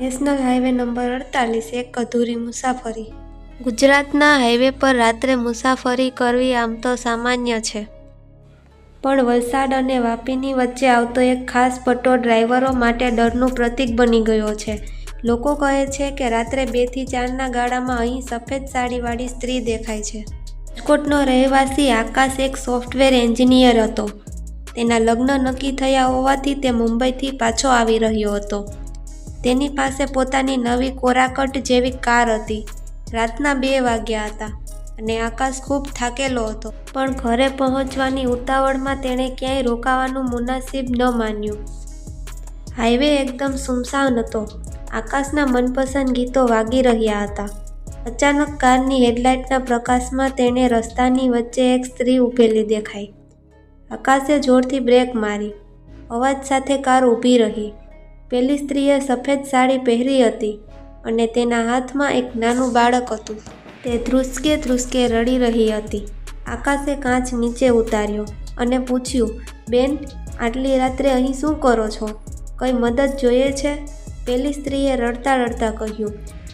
National highway number અડતાલીસ એક અધૂરી મુસાફરી. ગુજરાતના હાઈવે પર રાત્રે મુસાફરી કરવી આમ તો સામાન્ય છે. પણ વલસાડ અને વાપીની વચ્ચે આવતો એક ખાસ પટ્ટો ડ્રાઈવરો માટે ડરનું પ્રતીક બની ગયો છે. લોકો કહે છે કે રાત્રે બેથી ચારના ગાળામાં અહીં સફેદ સાડીવાળી સ્ત્રી દેખાય છે. રાજકોટનો રહેવાસી આકાશ એક સોફ્ટવેર એન્જિનિયર હતો. તેના લગ્ન નક્કી થયા હોવાથી તે મુંબઈથી પાછો આવી રહ્યો હતો. તેની પાસે પોતાની નવી કોરાકટ જેવી કાર હતી. રાતના બે વાગ્યા હતા અને આકાશ ખૂબ થાકેલો હતો. પણ ઘરે પહોંચવાની ઉતાવળમાં તેણે ક્યાંય રોકાવાનું મુનાસિબ ન માન્યું. હાઈવે એકદમ સુમસાન હતો. આકાશના મનપસંદ ગીતો વાગી રહ્યા હતા. અચાનક કારની હેડલાઇટના પ્રકાશમાં તેણે રસ્તાની વચ્ચે એક સ્ત્રી ઊભેલી દેખાઈ. આકાશે જોરથી બ્રેક મારી. અવાજ સાથે કાર ઊભી રહી. પેલી સ્ત્રીએ સફેદ સાડી પહેરી હતી અને તેના હાથમાં એક નાનું બાળક હતું. તે ધ્રુસકે ધ્રુસકે રડી રહી હતી. આકાશે કાચ નીચે ઉતાર્યો અને પૂછ્યું, બેન, આટલી રાત્રે અહીં શું કરો છો? કંઈ મદદ જોઈએ છે? પેલી સ્ત્રીએ રડતા રડતા કહ્યું,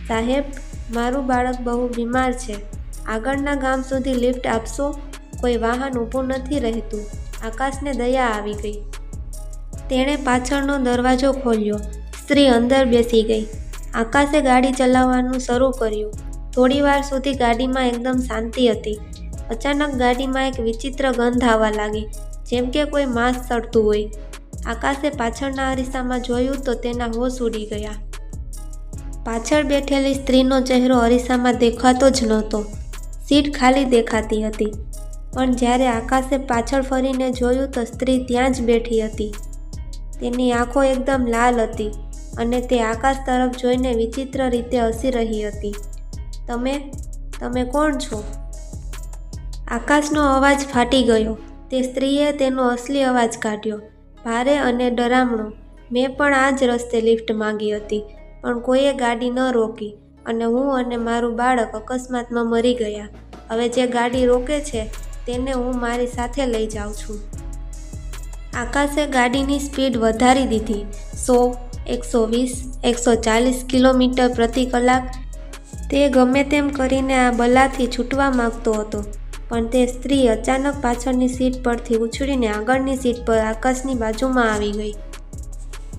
સાહેબ, મારું બાળક બહુ બીમાર છે. આગળના ગામ સુધી લિફ્ટ આપશો? કોઈ વાહન ઊભું નથી રહેતું. આકાશને દયા આવી ગઈ. તેણે પાછળનો દરવાજો ખોલ્યો. સ્ત્રી અંદર બેસી ગઈ. આકાશે ગાડી ચલાવવાનું શરૂ કર્યું. થોડીવાર સુધી ગાડીમાં એકદમ શાંતિ હતી. અચાનક ગાડીમાં એક વિચિત્ર ગંધ આવવા લાગી, જેમ કે કોઈ માંસ સડતું હોય. આકાશે પાછળના અરીસામાં જોયું તો તેના હોશ ઉડી ગયા. પાછળ બેઠેલી સ્ત્રીનો ચહેરો અરીસામાં દેખાતો જ નહોતો. સીટ ખાલી દેખાતી હતી. પણ જ્યારે આકાશે પાછળ ફરીને જોયું તો સ્ત્રી ત્યાં જ બેઠી હતી. તેની આંખો એકદમ લાલ હતી અને તે આકાશ તરફ જોઈને વિચિત્ર રીતે હસી રહી હતી. તમે તમે કોણ છો? આકાશનો અવાજ ફાટી ગયો. તે સ્ત્રીએ તેનો અસલી અવાજ કાઢ્યો. ભારે અને ડરામણો. મેં પણ આ જ રસ્તે લિફ્ટ માંગી હતી, પણ કોઈએ ગાડી ન રોકી અને હું અને મારું બાળક અકસ્માતમાં મરી ગયા. હવે જે ગાડી રોકે છે, તેને હું મારી સાથે લઈ જાઉં છું. આકાશે ગાડીની સ્પીડ વધારી દીધી. સો, એકસો વીસ, એકસો ચાલીસ કિલોમીટર પ્રતિ કલાક. તે ગમે તેમ કરીને આ બલાથી છૂટવા માગતો હતો, પણ તે સ્ત્રી અચાનક પાછળની સીટ પરથી ઉછળીને આગળની સીટ પર આકાશની બાજુમાં આવી ગઈ.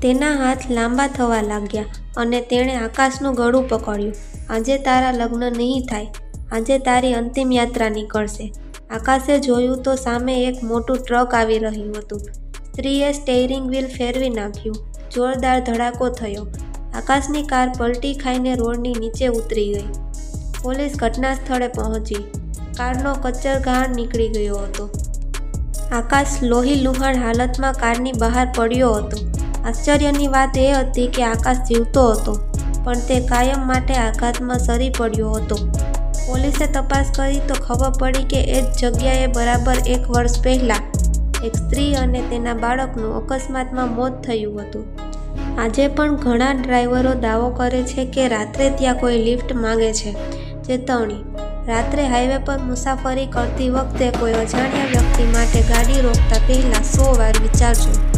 તેના હાથ લાંબા થવા લાગ્યા અને તેણે આકાશનું ગળું પકડ્યું. આજે તારા લગ્ન નહીં થાય. આજે તારી અંતિમ યાત્રા નીકળશે. આકાશે જોયું તો સામે એક મોટું ટ્રક આવી રહ્યું હતું. સ્ત્રીએ સ્ટેરિંગ વ્હીલ ફેરવી નાખ્યું. જોરદાર ધડાકો થયો. આકાશની કાર પલટી ખાઈને રોડની નીચે ઉતરી ગઈ. પોલીસ ઘટના સ્થળે પહોંચી. કારનો કચ્ચરઘાણ નીકળી ગયો હતો. આકાશ લોહી લુહાણ હાલતમાં કારની બહાર પડ્યો હતો. આશ્ચર્યની વાત એ હતી કે આકાશ જીવતો હતો, પણ તે કાયમ માટે આઘાતમાં સરી પડ્યો હતો. પોલીસે તપાસ કરી તો ખબર પડી કે એ જ જગ્યાએ બરાબર એક વર્ષ પહેલાં એક સ્ત્રી અને તેના બાળકનું અકસ્માતમાં મોત થયું હતું. આજે પણ ઘણા ડ્રાઈવરો દાવો કરે છે કે રાત્રે ત્યાં કોઈ લિફ્ટ માંગે છે. ચેતવણી, રાત્રે હાઈવે પર મુસાફરી કરતી વખતે કોઈ અજાણ્યા વ્યક્તિ માટે ગાડી રોકતા પહેલાં સો વાર વિચારજો.